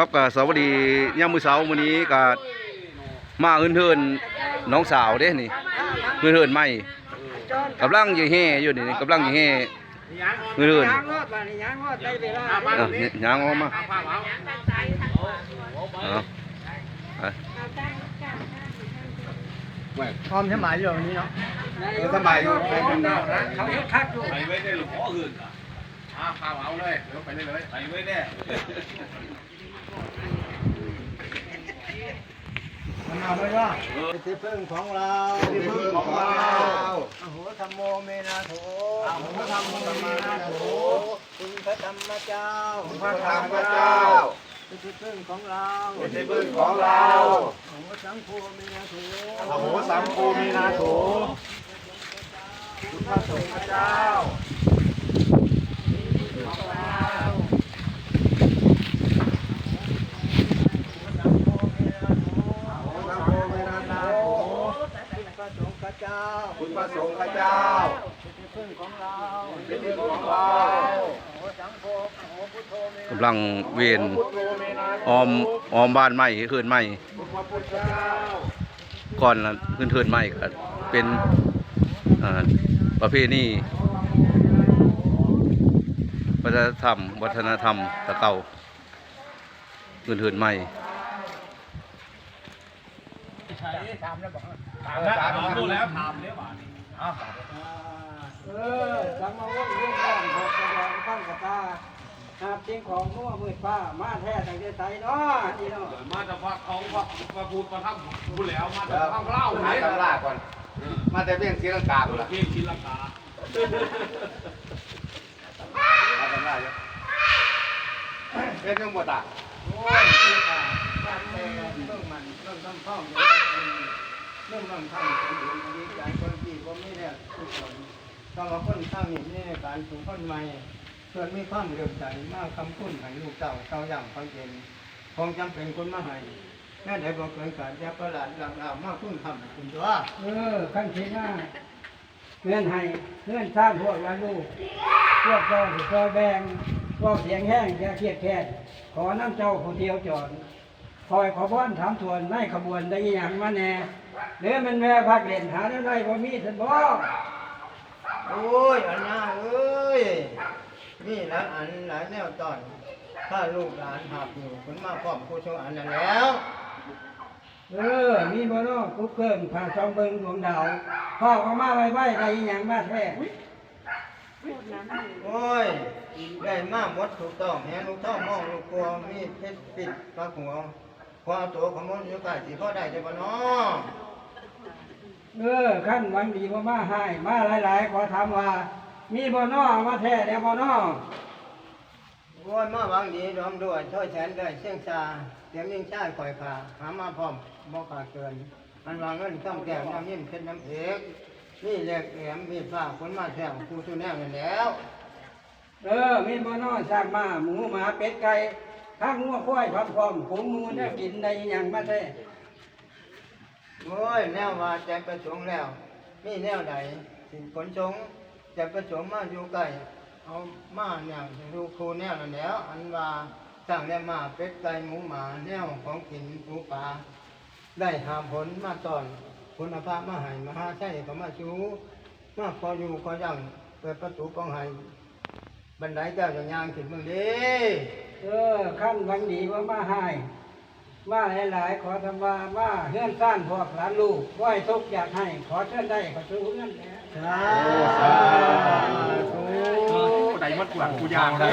ครับก็สวัสดีย่ามมือเช้ามื้อนี้ก็มาเฮินเฮินน้องสาวเด้นี่เฮินๆใหม่กำลังอยู่แห่อยู่นี่กำลังอยู่แห่เฮินยางรอนเวลาๆอะนี่ยางออกมาพร้อมสมัยอยู่นี้เนาะสบายอยู่เขาเฮ็ดคักอยู่ไปไว้ได้หลวงพ่ออื่นอะพาเอาเลยเดี๋ยวไปเลยเลยไปไว้แน่ มันเอาไว้ว่าที่พึ่งของเราที่พึ่งของเราอโหธรรมโมเมนาโถอโหธรรมโมเมนาโถคุณพระธรรมเจ้าพระธรรมเจ้าเป็นที่พึ่งของเราเป็นที่พึ่งของเราอโหสังโฆเมนาโถอโหสัมโพมีนาโถคุณพระสงฆ์เจ้า สังโฆเมนาโถคุณพระสงฆ์เจ้า คุณพระสงฆ์เจ้า เป็นที่พึ่งของเราเป็นที่พึ่งของเราโหสังโฆโหพุทโธเมกำลังเวรพุทโธเมนออมออมบ้านใหม่เฮินใหม่คุณพระพุทธเจ้ก่อนละเฮินใหม่ก็เป็นประเพณีวัฒนธรรม วัฒนธรรมตะเก่าเฮินๆใหม่ ถามแล้วบอกถามแล้วถามแล้วถามแล้วเออสังมาว่นร่วมร้อนหกกระดองข้างกระตาหาบสิ่งของมั่วมืดฟ้า มาแท้ตั้งแต่ไสเนาะนี่เนาะมาจากพระของพระพระพูดพระธรรมพูดแล้วมาจากพระเล่าไหนตั้งลาก่อน มาแต่เบี้ยงศรีลังกาพุ่นล่ะเพียงชิลังกามาตั้งลาอยู่เป็นยังบ่ตาโอ้ยคือว่าบ้าน แท้เรื่องมันเรื่องทำท่องเรื่องนั่งทำคนอื่นดีใจคนที่บ่มีเนี่ยทุกคนต้องมาคนข้างนี้นี่การสูงคนใหม่ส่วนมีความเลื่อมใสมากคำพูดให้ลูกเจ้าเจ้าอย่างความเย็นคงจำเป็นคนมาให้แม่ได้บอกเกินการจะประหลาดหลังเอามาคุ้นทำคุณตัวเออขั้นทีหน้าเงื่อนให้เงื่อนสร้างพวกละลูกพวกเจ้าที่ซอยแบงพวกเสียงแห้งอย่าเครียดแค้นขอน้ำเจ้าผู้เดียวจอด คอยขอบ้อนถามทวนในขบวนได้อหย่างมาแน่หรือมันแม่พักเล่นหาได้ไรบ่มีสันบ่โอ้ยอันน่าเอ้ยนี่หลายอันหลายแนวตอน ถ้าลูกหลานหักอยู่คุณมาพร้อมผู้ชงอันนั้นแล้วเออ มีบ่เนาะกุ๊กเกิมผ่าซองเบิงดวงดาวพ่อเขามาไว้ไว้ได้อหย่างมาแท้โอ้ย ได้มาหมดถูกต้องแหลูกต้องมองลูกกลัวมีเพชรปิดปากหัว ความตัวของมันอยู่ใกล้สิพ่อได้ได้บ่เนาะเออขั้นหวังดีบ่มาให้มาหลายๆขอถามว่า มีบ่เนอมาแท้แล้วบ่เนอโอ้ยมาหวังดีรวมด้วยช่วยแสนด้วยเสียงชาเสียงยิ่งชาคอยขาหามาพร้อมบ่ขาดเกิน มันวางเงินข้ามแก้วน้ำยิ้มเพชรน้ำเอกนี่แหลกแหลมมีดฟ้าคนมาแถวครูทุนแนวนั่นแล้ว เออมีบ่เนอสร้างมาหมูหมาเป็ดไก่ ข้างงัวควายพร้อมพร้อมผงมูได้กินได้อย่างมาแท้โอ้ยแนวว่าใจประสงค์แล้ว มีแนวใดสิผลสงฆ์ใจประสงค์มาอยู่ใกล้เอามาเนี่ยดูครูแนวนั่นแล้ว อันว่าสร้างแล้วมาเป็ดไก่หมูหมาแนวของกินหมูปลาได้หาผลมาตอนคุณภาพมาให้มาหาใช่ก็มาชูมาพออยู่พอยังเปิดประตูกองให้ บันไดเจ้าจะยางขึ้นเมืองดีเออขั้นหวังดีบ่มาให้มาหลายๆขอทำว่ามาเฮือนซ่านพวกหลานลูกไหว้ทุกข์อยากให้ ขอเชิญได้ขอสู้เฮือนแหน่สาธุ ได้มัดกวาดกูยางได้